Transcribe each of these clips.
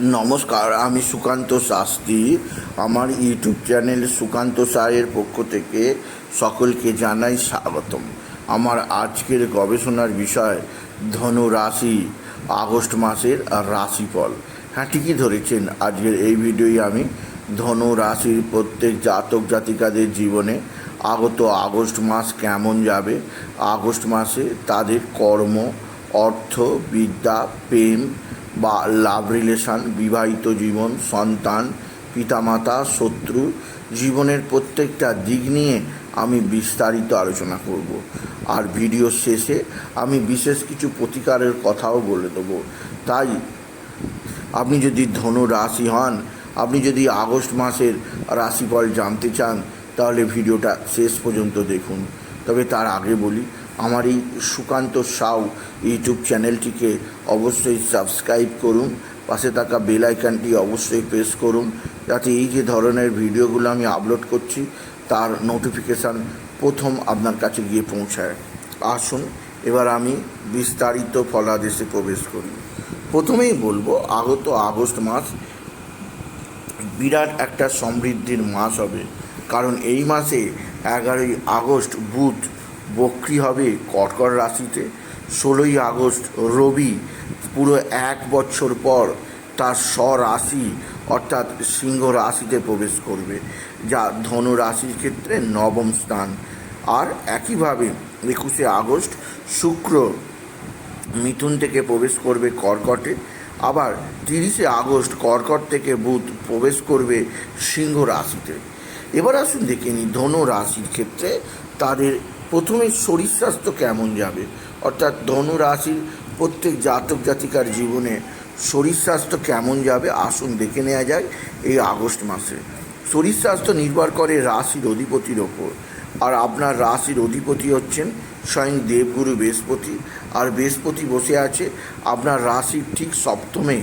নমস্কার, আমি সুকান্ত শাস্ত্রী। আমার ইউটিউব চ্যানেল সুকান্ত সায়ের পক্ষ থেকে সকলকে জানাই স্বাগতম। আমার আজকের গবেষণার বিষয় ধনু রাশি আগস্ট মাসের রাশিফল। হ্যাঁ ঠিকই ধরেছেন, আজকের এই ভিডিওই আমি ধনু রাশির প্রত্যেক জাতক জাতিকাদের জীবনে আগত আগস্ট মাস কেমন যাবে, আগস্ট মাসে তাদের কর্ম, অর্থ, বিদ্যা, প্রেম বা লাভ রিলেশন, বিবাহিত জীবন, সন্তান, পিতামাতা, শত্রু, জীবনের প্রত্যেকটা দিক নিয়ে আমি বিস্তারিত আলোচনা করব। আর ভিডিও শেষে আমি বিশেষ কিছু প্রতিকারের কথাও বলে দেবো। তাই আপনি যদি ধনু রাশি হন, আপনি যদি আগস্ট মাসের রাশিফল জানতে চান, তাহলে ভিডিওটা শেষ পর্যন্ত দেখুন। তবে তার আগে বলি আমার এই সুকান্ত সাউ ইউটিউব চ্যানেলটিকে অবশ্যই সাবস্ক্রাইব করুন, পাশে থাকা বেল আইকনটি অবশ্যই প্রেস করুন, যাতে এই যে ধরনের ভিডিওগুলো আমি আপলোড করছি, তার নোটিফিকেশান প্রথম আপনার কাছে গিয়ে পৌঁছায়। আসুন, এবার আমি বিস্তারিত ফলাদেশে প্রবেশ করি। প্রথমেই বলব, আগত আগস্ট মাস বিরাট একটা সমৃদ্ধির মাস হবে। কারণ এই মাসে এগারোই আগস্ট বুধ বক্রি হবে কর্কট রাশিতে। ষোলোই আগস্ট, রবি, পুরো এক বছর পর তার স্বরাশি, অর্থাৎ সিংহ রাশিতে প্রবেশ করবে, যা ধনু রাশির ক্ষেত্রে নবম স্থান। আর একইভাবে একুশে আগস্ট, শুক্র মিথুন থেকে প্রবেশ করবে কর্কটে। আবার তিরিশে আগস্ট, কর্কট থেকে বুধ প্রবেশ করবে সিংহ রাশিতে। এবার আসুন দেখে নিই ধনু রাশির ক্ষেত্রে তাদের প্রথমে শরীর স্বাস্থ্য কেমন যাবে? অর্থাৎ ধনু রাশির প্রত্যেক জাতক জাতিকার জীবনে শরীর স্বাস্থ্য কেমন যাবে? আসুন দেখে নেওয়া যায় এই আগস্ট মাসে। শরীর স্বাস্থ্য নির্ভর করে রাশির অধিপতির ওপর। আর আপনার রাশির অধিপতি হচ্ছেন স্বয়ং দেবগুরু বৃহস্পতি। আর বৃহস্পতি বসে আছে আপনার রাশির ঠিক সপ্তমে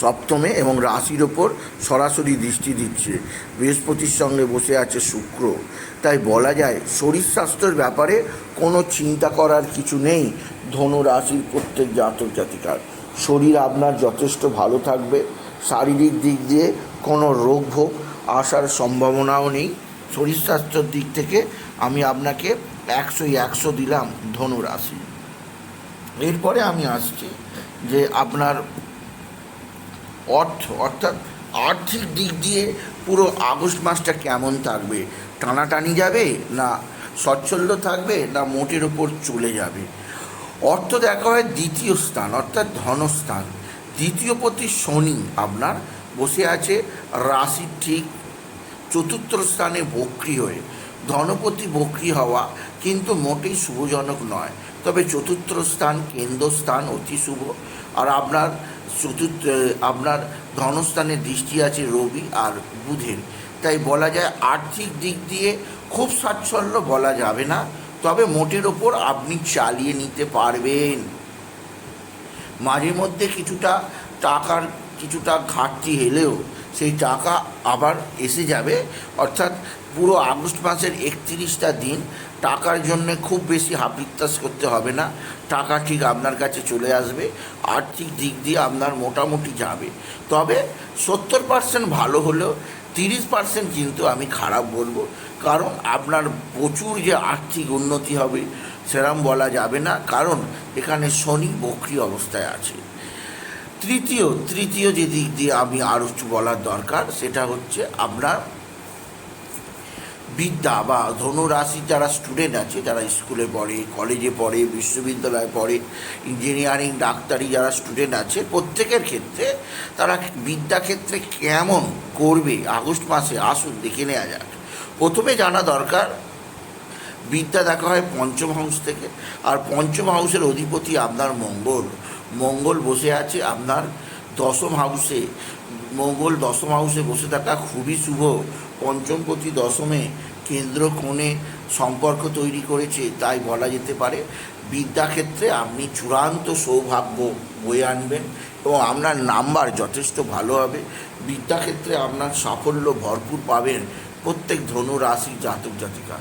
সপ্তমে এবং রাশির ওপর সরাসরি দৃষ্টি দিচ্ছে। বৃহস্পতির সঙ্গে বসে আছে শুক্র। তাই বলা যায়, শরীর স্বাস্থ্যের ব্যাপারে কোনো চিন্তা করার কিছু নেই ধনু রাশির প্রত্যেক জাতক জাতিকার। শরীর আপনার যথেষ্ট ভালো থাকবে। শারীরিক দিক দিয়ে কোনো রোগ ভোগ আসার সম্ভাবনাও নেই। শরীর স্বাস্থ্যের দিক থেকে আমি আপনাকে একশো একশো দিলাম ধনু রাশি। এরপরে আমি আসছি যে আপনার অর্থ, অর্থাৎ আর্থিক দিক দিয়ে পুরো আগস্ট মাসটা কেমন থাকবে? টানাটানি যাবে না সচ্ছল্য থাকবে না মোটের ওপর চলে যাবে? অর্থ দেখা হয় দ্বিতীয় স্থান, অর্থাৎ ধনস্থান। দ্বিতীয় প্রতি শনি আপনার বসে আছে রাশির ঠিক চতুর্থ স্থানে বক্রি হয়ে। ধনপতি বক্রি হওয়া কিন্তু মোটেই শুভজনক নয়। তবে চতুর্থ স্থান, কেন্দ্রস্থান অতি শুভ। আর আপনার চতুর্থ আপনার ধনস্থানে দৃষ্টি আছে রবি আর বুধের। তাই বলা যায় আর্থিক দিক দিয়ে খুব স্বাচ্ছল্য বলা যাবে না, তবে মোটের ওপর আপনি চালিয়ে নিতে পারবেন। মাঝে মধ্যে কিছুটা টাকার কিছুটা ঘাটতি এলেও সেই টাকা আবার এসে যাবে, অর্থাৎ পুরো আগস্ট মাসের একত্রিশটা দিন টাকার জন্য খুব বেশি হাপিত্তাস করতে হবে না। টাকা ঠিক আপনার কাছে চলে আসবে, আর্থিক দিক দিয়ে আপনার মোটামুটি যাবে। তবে সত্তর পার্সেন্ট ভালো হলেও তিরিশ পার্সেন্ট কিন্তু আমি খারাপ বলব, কারণ আপনার প্রচুর যে আর্থিক উন্নতি হবে সেরম বলা যাবে না, কারণ এখানে শনি বক্রি অবস্থায় আছে। তৃতীয় তৃতীয় যে দিক দিয়ে আমি আরও বলার দরকার, সেটা হচ্ছে আপনার বিদ্যা বা ধনুরাশি যারা স্টুডেন্ট আছে, যারা স্কুলে পড়ে কলেজে পড়ে, বিশ্ববিদ্যালয়ে পড়ে ইঞ্জিনিয়ারিং ডাক্তারি যারা স্টুডেন্ট আছে, প্রত্যেকের ক্ষেত্রে তারা বিদ্যা ক্ষেত্রে কেমন করবে? আগস্ট মাসে আসুন, দেখে নেওয়া যাক। প্রথমে জানা দরকার, বিদ্যা দেখা হয় পঞ্চম হাউস থেকে। আর পঞ্চম হাউসের অধিপতি আপনার মঙ্গল। মঙ্গল বসে আছে আপনার দশম হাউসে মঙ্গল দশম হাউসে বসে থাকা খুবই শুভ। পঞ্চমপতি দশমে কেন্দ্র কোণে সম্পর্ক তৈরি করেছে, তাই বলা যেতে পারে বিদ্যাক্ষেত্রে আপনি চূড়ান্ত সৌভাগ্য বয়ে আনবেন এবং আপনার নাম্বার যথেষ্ট ভালো হবে। বিদ্যাক্ষেত্রে আপনার সাফল্য ভরপুর পাবেন প্রত্যেক ধনু রাশি জাতক জাতিকা।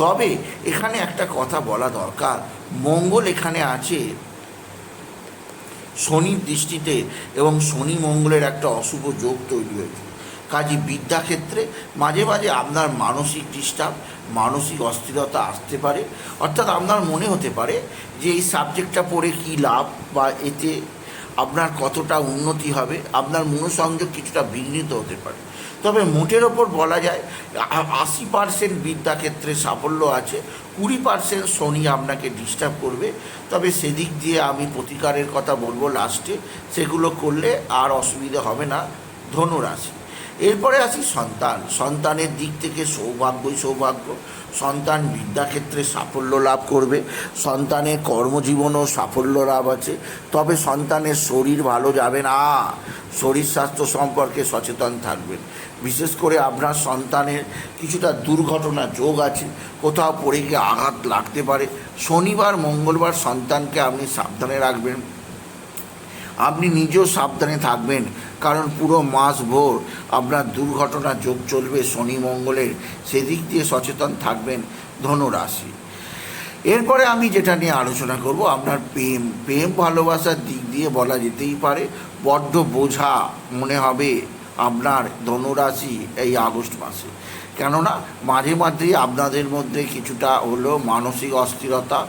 তবে এখানে একটা কথা বলা দরকার, মঙ্গল এখানে আছে শনির দৃষ্টিতে এবং শনি মঙ্গলের একটা অশুভ যোগ তৈরি হয়েছে। কাজী বিদ্যাক্ষেত্রে মাঝে মাঝে আপনার মানসিক ডিস্টার্ব মানসিক অস্থিরতা আসতে পারে। অর্থাৎ আপনার মনে হতে পারে যে এই সাবজেক্টটা পড়ে কী লাভ বা এতে আপনার কতটা উন্নতি হবে, আপনার মনোসংযোগ কিছুটা বিঘ্নিত হতে পারে। তবে মোটের ওপর বলা যায়, আশি পার্সেন্ট বিদ্যাক্ষেত্রে সাফল্য আছে, কুড়ি পার্সেন্ট শনি আপনাকে ডিস্টার্ব করবে। তবে সেদিক দিয়ে আমি প্রতিকারের কথা বলব লাস্টে সেগুলো করলে আর অসুবিধা হবে না। ধনুরাশি এরপরে আসি সন্তান। সন্তানের দিক থেকে সৌভাগ্যই সৌভাগ্য। সন্তান বিদ্যাক্ষেত্রে সাফল্য লাভ করবে। সন্তানের কর্মজীবনেও সাফল্য লাভ আছে। তবে সন্তানের শরীর ভালো যাবে না। শরীর স্বাস্থ্য সম্পর্কে সচেতন থাকবেন। বিশেষ করে আপনার সন্তানের কিছুটা দুর্ঘটনা যোগ আছে। কোথাও পড়ে গিয়ে আঘাত লাগতে পারে। শনিবার, মঙ্গলবার সন্তানকে আপনি সাবধানে রাখবেন। আপনি নিজেও সাবধানে থাকবেন। কারণ পুরো মাস ভোর আপনার দুর্ঘটনা যোগ চলবে শনি মঙ্গলের। সেদিক দিয়ে সচেতন থাকবেন ধনুরাশি। এরপরে আমি যেটা নিয়ে আলোচনা করব, আপনার প্রেম। প্রেম ভালোবাসার দিক দিয়ে বলা যেতেই পারে, বড্ড বোঝা মনে হবে আপনার ধনুরাশি এই আগস্ট মাসে। কেননা, মাঝে মাঝেই আপনাদের মধ্যে কিছুটা হলো মানসিক অস্থিরতা,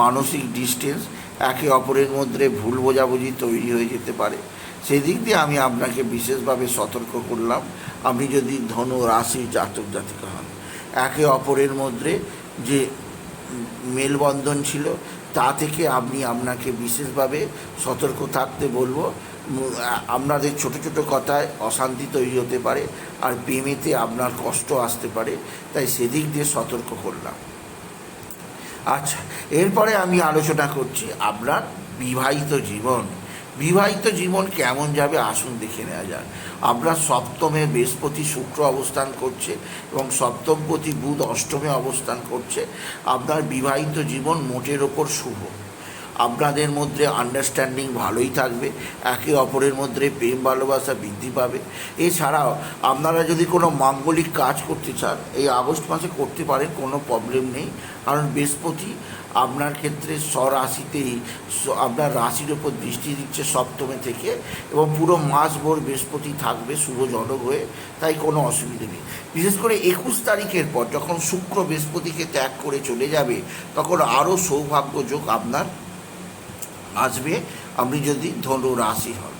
মানসিক ডিস্টেন্স একে অপরের মধ্যে ভুল বোঝাবুঝি তৈরি হয়ে যেতে পারে। সেদিক দিয়ে আমি আপনাকে বিশেষভাবে সতর্ক করলাম, আপনি যদি ধনু রাশি জাতক জাতিকা হন, একে অপরের মধ্যে যে মেলবন্ধন ছিল, তা থেকে আপনি আপনাকে বিশেষভাবে সতর্ক থাকতে বলব। আপনাদের ছোট ছোট কথায় অশান্তি তৈরি হতে পারে আর প্রেমেতে আপনার কষ্ট আসতে পারে, তাই সেদিক দিয়ে সতর্ক করলাম। আচ্ছা এরপরে আমি আলোচনা করছি আপনার বিবাহিত জীবন। বিবাহিত জীবন কেমন যাবে আসুন দেখে নেওয়া যাক। আপনার সপ্তমে বৃহস্পতি শুক্র অবস্থান করছে এবং সপ্তমপতি বুধ অষ্টমে অবস্থান করছে। আপনার বিবাহিত জীবন মোটের ওপর শুভ। আপনাদের মধ্যে আন্ডারস্ট্যান্ডিং ভালোই থাকবে। একে অপরের মধ্যে প্রেম, ভালোবাসা বৃদ্ধি পাবে। এছাড়াও আপনারা যদি কোনো মাঙ্গলিক কাজ করতে চান, এই আগস্ট মাসে করতে পারেন, কোনো প্রবলেম নেই। কারণ বৃহস্পতি আপনার ক্ষেত্রে স্বরাশিতেই আপনার রাশির ওপর দৃষ্টি দিচ্ছে সপ্তমে থেকে এবং পুরো মাস ভোর বৃহস্পতি থাকবে শুভ শুভজনক হয়ে, তাই কোনো অসুবিধে নেই। বিশেষ করে একুশ তারিখের পর যখন শুক্র বৃহস্পতিকে ত্যাগ করে চলে যাবে, তখন আরও সৌভাগ্য যোগ আপনার আসবে। আপনি যদি ধনু রাশি হন।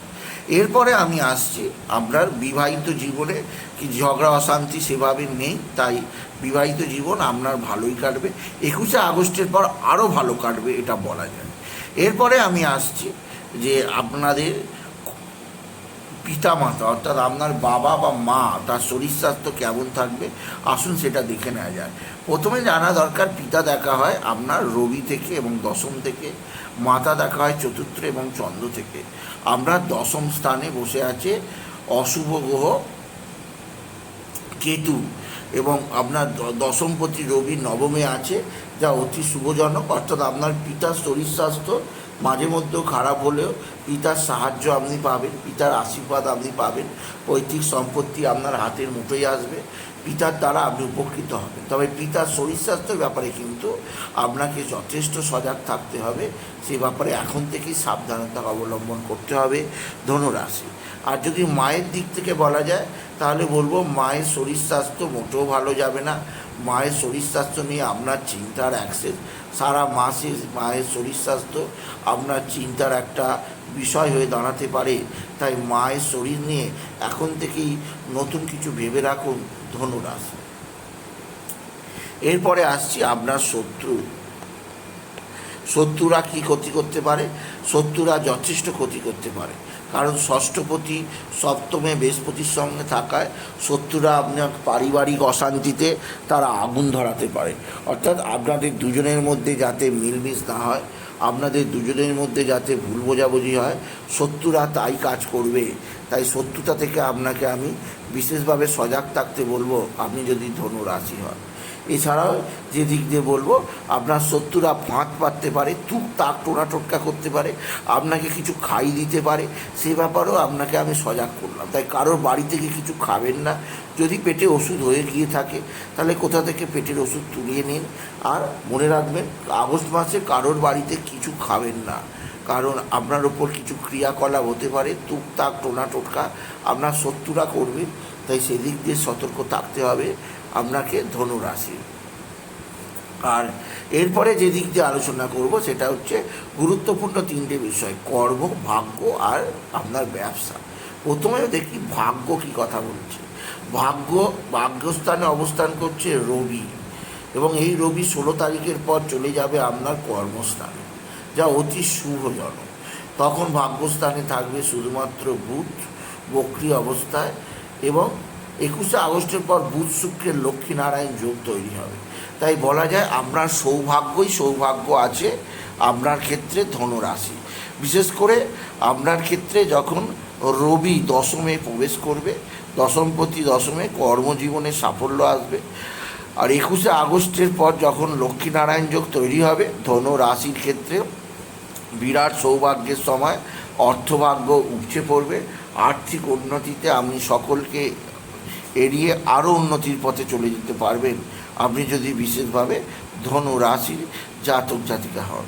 এরপরে আমি আসছি। আপনার বিবাহিত জীবনে কি ঝগড়া, অশান্তি সেভাবে নেই, তাই বিবাহিত জীবন আপনার ভালোই কাটবে। একুশে আগস্টের পর আরও ভালো কাটবে, এটা বলা যায়। এরপরে আমি আসছি যে আপনাদের পিতামাতা, অর্থাৎ আপনার বাবা বা মা, তার শরীর স্বাস্থ্য কেমন থাকবে, আসুন সেটা দেখে নেওয়া যায়। প্রথমে জানা দরকার, পিতা দেখা হয় আপনার রবি থেকে এবং দশম থেকে। মাতা দেখা হয় চতুর্থ এবং চন্দ্র থেকে। আমরা দশম স্থানে বসে আছে, অশুভ গ্রহ, কেতু এবং আপনার দশমপতি রবি নবমে আছে, যা অতি শুভজনক। অর্থাৎ আপনার পিতার শরীর স্বাস্থ্য মাঝে মধ্যেও খারাপ হলেও পিতার সাহায্য আপনি পাবেন, পিতার আশীর্বাদ আপনি পাবেন, পৈতৃক সম্পত্তি আপনার হাতের মুঠোয় আসবে। পিতার দ্বারা আপনি উপকৃত হবেন। তবে পিতার শরীর স্বাস্থ্যের ব্যাপারে কিন্তু আপনাকে যথেষ্ট সজাগ থাকতে হবে। সে ব্যাপারে এখন থেকেই সাবধানতা অবলম্বন করতে হবে ধনুরাশি। আর যদি মায়ের দিক থেকে বলা যায়, তাহলে বলব মায়ের শরীর স্বাস্থ্য মোটেও ভালো যাবে না। মায়ের শরীর স্বাস্থ্য নিয়ে আপনার চিন্তার অ্যাক্সেস সারা মাসে মায়ের শরীর স্বাস্থ্য আপনার চিন্তার একটা বিষয় হয়ে দাঁড়াতে পারে, তাই মায়ের শরীর নিয়ে এখন থেকেই নতুন কিছু ভেবে রাখুন ধনুরাশি। এরপরে আসছি আপনার শত্রু। শত্রুরা কি ক্ষতি করতে পারে? শত্রুরা যথেষ্ট ক্ষতি করতে পারে। কারণ ষষ্ঠপতি সপ্তমে বৃহস্পতির সঙ্গে থাকায় শত্রুরা আপনার পারিবারিক অশান্তিতে তারা আগুন ধরাতে পারে। অর্থাৎ আপনাদের দুজনের মধ্যে যাতে মিলমিশ না হয় আপনাদের দুজনের মধ্যে যাতে ভুল বোঝাবুঝি হয়, শত্রুরা তাই কাজ করবে। তাই শত্রুতা থেকে আপনাকে আমি বিশেষভাবে সজাগ থাকতে বলব, আপনি যদি ধনু রাশি হন। এছাড়াও যে দিক দিয়ে বলব, আপনার শত্রুরা ফাঁদ পাততে পারে তুক তাক টোনা টোটকা করতে পারে, আপনাকে কিছু খাই দিতে পারে, সে ব্যাপারেও আপনাকে আমি সজাগ করলাম। তাই কারোর বাড়ি থেকে কিছু খাবেন না। যদি পেটে ওষুধ হয়ে গিয়ে থাকে, তাহলে কোথা থেকে পেটের ওষুধ তুলিয়ে নিন? আর মনে রাখবেন, আগস্ট মাসে কারোর বাড়িতে কিছু খাবেন না। কারণ আপনার ওপর কিছু ক্রিয়াকলাপ হতে পারে টুকটাক টোনা টোটকা আপনার শত্রুরা করবে। তাই সেদিক দিয়ে সতর্ক থাকতে হবে। আপনাকে ধনুরাশি। আর এরপরে যে দিক দিয়ে আলোচনা করব, সেটা হচ্ছে গুরুত্বপূর্ণ তিনটে বিষয়, কর্ম, ভাগ্য আর আপনার ব্যবসা। প্রথমে দেখি ভাগ্য কি কথা বলছে। ভাগ্য ভাগ্যস্থানে অবস্থান করছে রবি এবং এই রবি ষোলো তারিখের পর চলে যাবে আপনার কর্মস্থানে, যা অতি শুভজনক। তখন ভাগ্যস্থানে থাকবে শুধুমাত্র বুধ, বক্রি অবস্থায় এবং একুশে আগস্টের পর বুধ শুক্রের লক্ষ্মীনারায়ণ যোগ তৈরি হবে। তাই বলা যায় আপনার সৌভাগ্যই সৌভাগ্য আছে আপনার ক্ষেত্রে ধনুরাশি। বিশেষ করে আপনার ক্ষেত্রে যখন রবি দশমে প্রবেশ করবে, দশমপতি দশমে কর্মজীবনে সাফল্য আসবে। আর একুশে আগস্টের পর যখন লক্ষ্মীনারায়ণ যোগ তৈরি হবে ধনু রাশির ক্ষেত্রে বিরাট সৌভাগ্যের সময় অর্থভাগ্য উপচে পড়বে। আর্থিক উন্নতিতে আমি সকলকে এড়িয়ে আরও উন্নতির পথে চলে যেতে পারবেন। আপনি যদি বিশেষভাবে ধনু রাশির জাতক জাতিকা হন।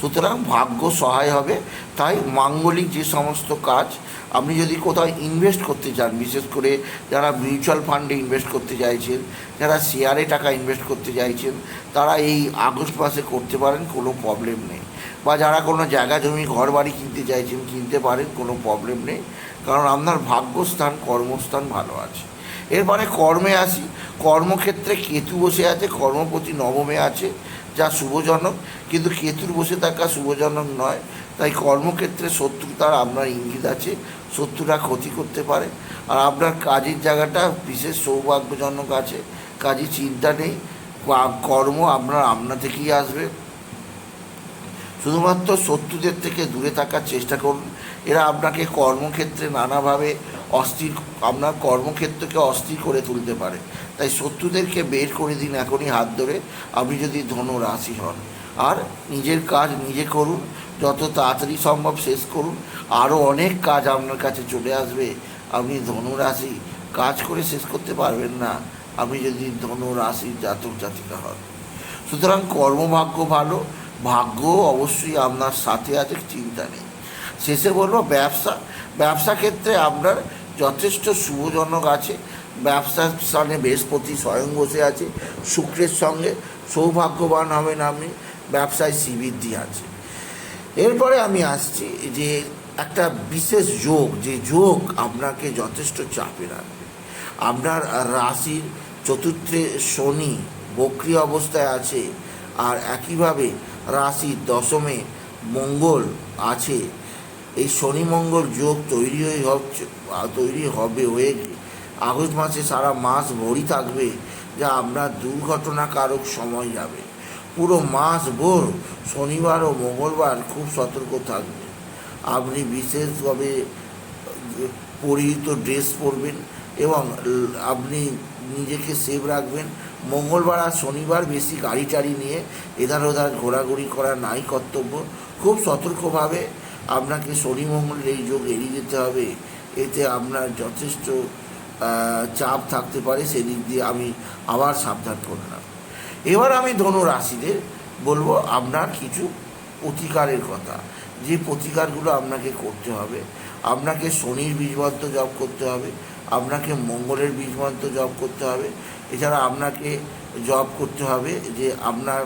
সুতরাং ভাগ্য সহায় হবে। তাই মাঙ্গলিক যে সমস্ত কাজ, আপনি যদি কোথাও ইনভেস্ট করতে চান, বিশেষ করে যারা মিউচুয়াল ফান্ডে ইনভেস্ট করতে চাইছেন, যারা শেয়ারে টাকা ইনভেস্ট করতে চাইছেন, তারা এই আগস্ট মাসে করতে পারেন, কোনো প্রবলেম নেই। বা যারা কোনো জায়গা জমি ঘর বাড়ি কিনতে চাইছেন, কিনতে পারেন, কোনো প্রবলেম নেই। কারণ আপনার ভাগ্যস্থান, কর্মস্থান ভালো আছে। এরপরে কর্মে আসি। কর্মক্ষেত্রে কেতু বসে আছে, কর্মপতি নবমে আছে, যা শুভজনক। কিন্তু কেতুর বসে থাকা শুভজনক নয়, তাই কর্মক্ষেত্রে শত্রুতার আপনার ইঙ্গিত আছে, শত্রুরা ক্ষতি করতে পারে। আর আপনার কাজের জায়গাটা বিশেষ সৌভাগ্যজনক আছে, কাজে চিন্তা নেই কর্ম আপনার আপনা থেকেই আসবে। শুধুমাত্র শত্রুদের থেকে দূরে থাকার চেষ্টা করুন। এরা আপনাকে কর্মক্ষেত্রে নানাভাবে অস্থির, আপনার কর্মক্ষেত্রকে অস্থির করে তুলতে পারে। তাই শত্রুদেরকে বের করে দিন এখনই হাত ধরে। আপনি যদি ধনু রাশি হন, আর নিজের কাজ নিজে করুন। যত তাড়াতাড়ি সম্ভব শেষ করুন। আরও অনেক কাজ আপনার কাছে চলে আসবে। আপনি ধনু রাশি কাজ করে শেষ করতে পারবেন না। আপনি যদি ধনু রাশির জাতক জাতিকা হন। সুতরাং কর্মভাগ্য ভালো। ভাগ্য অবশ্যই আপনার সাথে আছে, চিন্তা নেই। শেষে বলব ব্যবসা। ব্যবসা ক্ষেত্রে আপনার যথেষ্ট শুভজনক আছে। ব্যবসার স্থানে বৃহস্পতি স্বয়ং বসে আছে। শুক্রের সঙ্গে সৌভাগ্যবান হবেন আপনি। ব্যবসায় শ্রীবৃদ্ধি আছে। এরপরে আমি আসছি যে একটা বিশেষ যোগ, যে যোগ আপনাকে যথেষ্ট চাপে রাখবে। আপনার রাশির চতুর্থে শনি বক্রি অবস্থায় আছে আর একইভাবে রাশির দশমে মঙ্গল আছে। এই শনি মঙ্গল যোগ তৈরি হয়ে তৈরি হবে হয়ে আগস্ট মাসে সারা মাস ভরি থাকবে যা আপনার দুর্ঘটনাকারক সময় যাবে। পুরো মাস ভোর, শনিবার ও মঙ্গলবার খুব সতর্ক থাকবে। আপনি বিশেষভাবে পরিহিত ড্রেস পরবেন এবং আপনি নিজেকে সেভ রাখবেন। মঙ্গলবার আর শনিবার বেশি গাড়ি টাড়ি নিয়ে এধার ওধার ঘোরাঘুরি করা নাই কর্তব্য। খুব সতর্কভাবে আপনাকে শনি মঙ্গলের এই যোগ এড়িয়ে যেতে হবে। এতে আপনার যথেষ্ট চাপ থাকতে পারে। সেদিক দিয়ে আমি আবার সাবধান করলাম এবার আমি ধনু রাশিদের বলব আপনার কিছু প্রতিকারের কথা। যে প্রতিকারগুলো আপনাকে করতে হবে। আপনাকে শনির বীজমন্ত্র জপ করতে হবে। আপনাকে মঙ্গলের বীজমন্ত্র জপ করতে হবে। এছাড়া আপনাকে জপ করতে হবে যে আপনার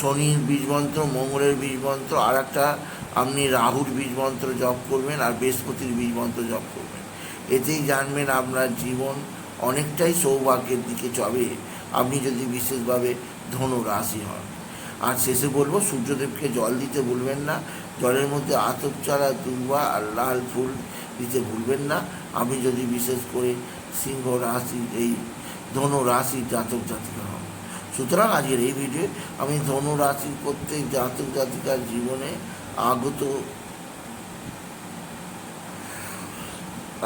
শনির বীজমন্ত্র মঙ্গলের বীজমন্ত্র আর একটা আপনি রাহুর বীজমন্ত্র জপ করবেন আর বৃহস্পতির বীজমন্ত্র জপ করবেন। এতেই জানবেন আপনার জীবন অনেকটাই সৌভাগ্যের দিকে চবে আপনি যদি বিশেষভাবে ধনু রাশি হন। আর শেষে বলব, সূর্যদেবকে জল দিতে ভুলবেন না। জলের মধ্যে আতপ চারা দুর্বা আর লাল ফুল দিতে ভুলবেন না। আপনি যদি বিশেষ করে সিংহ রাশি এই ধনু রাশি জাতক জাতিকা হন। সুতরাং আজকের এই ভিডিও আমি ধনু রাশির প্রত্যেক জাতক জাতিকার জীবনে আগত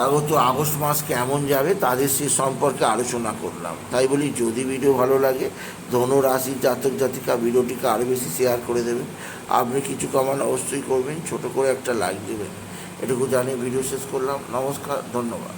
আগত আগস্ট মাস কেমন যাবে তাদের সে সম্পর্কে আলোচনা করলাম। তাই বলি, যদি ভিডিও ভালো লাগে ধনু রাশির জাতক জাতিকা ভিডিওটিকে আরও বেশি শেয়ার করে দেবেন। আপনি কিছু কমান অবশ্যই করবেন, ছোট করে একটা লাইক দেবেন। এটুকু জানিয়ে ভিডিও শেষ করলাম। নমস্কার, ধন্যবাদ।